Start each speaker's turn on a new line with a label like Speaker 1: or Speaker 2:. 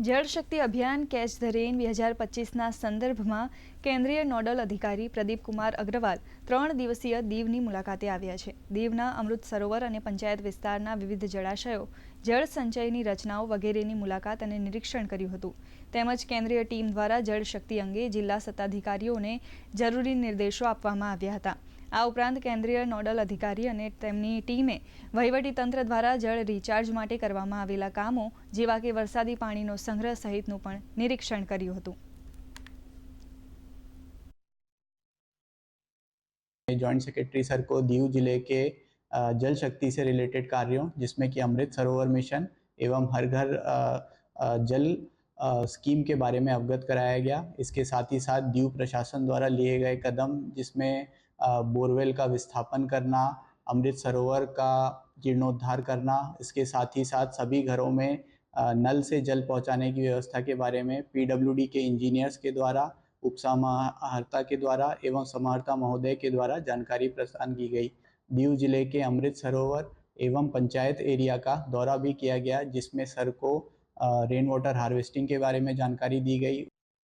Speaker 1: જળ શક્તિ અભિયાન catch the rain બે હજાર પચીસના સંદર્ભમાં કેન્દ્રીય નોડલ અધિકારી પ્રદીપ કુમાર અગ્રવાલ ત્રણ દિવસીય દીવની મુલાકાતે આવ્યા છે. દીવના અમૃત સરોવર અને પંચાયત વિસ્તારના વિવિધ જળાશયો, જળ સંચયની રચનાઓ વગેરેની મુલાકાત અને નિરીક્ષણ કર્યું હતું. તેમજ કેન્દ્રીય ટીમ દ્વારા જળશક્તિ અંગે જિલ્લા સત્તાધિકારીઓને જરૂરી નિર્દેશો આપવામાં આવ્યા હતા. આ ઉપરાંત કેન્દ્રીય નોડલ અધિકારી અને તેમની ટીમે વહીવટીતંત્ર દ્વારા જળ રિચાર્જ માટે કરવામાં આવેલા કામો, જેવા કે વરસાદી પાણીનો સંગ્રહ સહિતનું પણ નિરીક્ષણ કર્યું હતું
Speaker 2: जॉइंट सेक्रेटरी सर को दीव जिले के अ, जल शक्ति से रिलेटेड कार्यों जिसमें कि अमृत सरोवर मिशन एवं हर घर अ, अ, जल अ, स्कीम के बारे में अवगत कराया गया इसके साथ ही साथ दीव प्रशासन द्वारा लिए गए कदम जिसमें अ, बोरवेल का विस्थापन करना अमृत सरोवर का जीर्णोद्धार करना इसके साथ ही साथ सभी घरों में अ, नल से जल पहुँचाने की व्यवस्था के बारे में पीडब्ल्यूडी के इंजीनियर्स के द्वारा उपसमाहर्ता के द्वारा एवं समाहर्ता महोदय के द्वारा जानकारी प्रस्थान की गई। दीव ज़िले के अमृत सरोवर एवं पंचायत एरिया का दौरा भी किया गया, जिसमें सर को रेन वाटर हार्वेस्टिंग के बारे में जानकारी दी गई।